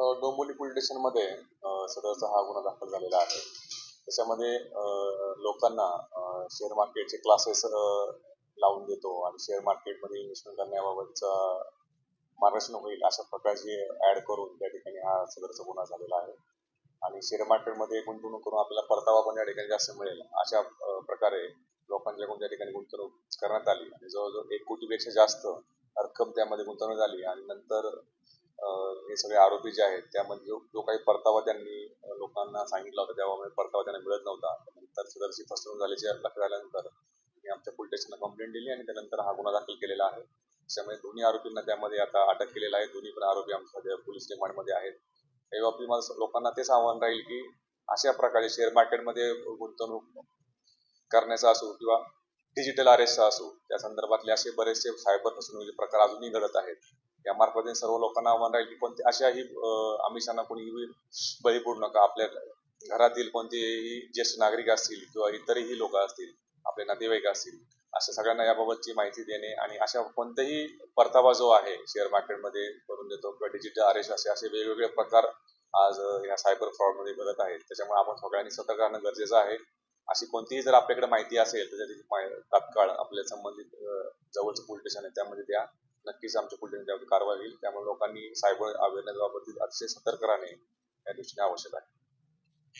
अ, Dombivli police स्टेशनमध्ये सदरचा हा गुन्हा दाखल झालेला आहे. त्याच्यामध्ये लोकांना शेअर मार्केटचे क्लासेस लावून देतो आणि शेअर मार्केटमध्ये इन्व्हेस्टमेंट करण्याबाबतचा मार्गदर्शन होईल अशा प्रकारची ऍड करून त्या ठिकाणी हा सदरचा गुन्हा झालेला आहे. आणि शेअर मार्केटमध्ये गुंतवणूक करून आपल्याला परतावा पण या ठिकाणी जास्त मिळेल. अशा प्रकारे लोकांच्याकडून त्या ठिकाणी गुंतवणूक करण्यात आली आणि जवळजवळ एक कोटीपेक्षा जास्त रक्कम त्यामध्ये गुंतवणूक झाली आणि नंतर हे सगळे आरोपी जे आहेत त्यामध्ये जो जो काही परतावा त्यांनी लोकांना सांगितला होता त्यामुळे परतावा त्यांना मिळत नव्हता. नंतर सदरची फसवणूक झाल्याची लक्षात आल्यानंतर मी आमच्या पोलीस स्टेशनला कंप्लेंट दिली आणि त्यानंतर हा गुन्हा दाखल केलेला आहे. त्यामुळे दोन्ही आरोपींना त्यामध्ये आता अटक केलेला आहे. दोन्ही पण आरोपी आमच्या सध्या पोलीस रिमांडमध्ये आहेत. या बाबतीत माझं लोकांना तेच आव्हान राहील की अशा प्रकारे शेअर मार्केटमध्ये गुंतवणूक करण्याचा असो किंवा डिजिटल अरेस्ट असो त्या संदर्भातले असे बरेचसे सायबर फसवणुकीचे प्रकार अजूनही घडत आहेत. या मार्फत सर्व लोकांना आव्हान राहील की कोणते अशाही अं, आमिषांना कोणीही बळी पडू नका. आपल्या घरातील कोणतेही ज्येष्ठ नागरिक असतील किंवा इतरही लोक असतील आपले नातेवाईक असतील अशा सगळ्यांना याबाबतची माहिती देणे आणि अशा कोणत्याही परतावा जो आहे शेअर मार्केटमध्ये करून देतो किंवा डिजिटल अरेस्ट असे असे वेगवेगळे प्रकार आज या सायबर फ्रॉडमध्ये घडत आहेत. त्याच्यामुळे आपण सगळ्यांनी सतर्क राहणं गरजेचं आहे. अशी कोणतीही जर आपल्याकडे माहिती असेल तर त्याची तात्काळ आपल्या संबंधित जवळचं पोलीस स्टेशन आहे त्यामध्ये द्या. नक्कीच आमच्या पोलीस त्यावर कारवाई होईल. त्यामुळे लोकांनी सायबर अवेअरनेस बाबतीत अतिशय सतर्क राहणे या दृष्टीने आवश्यक आहे.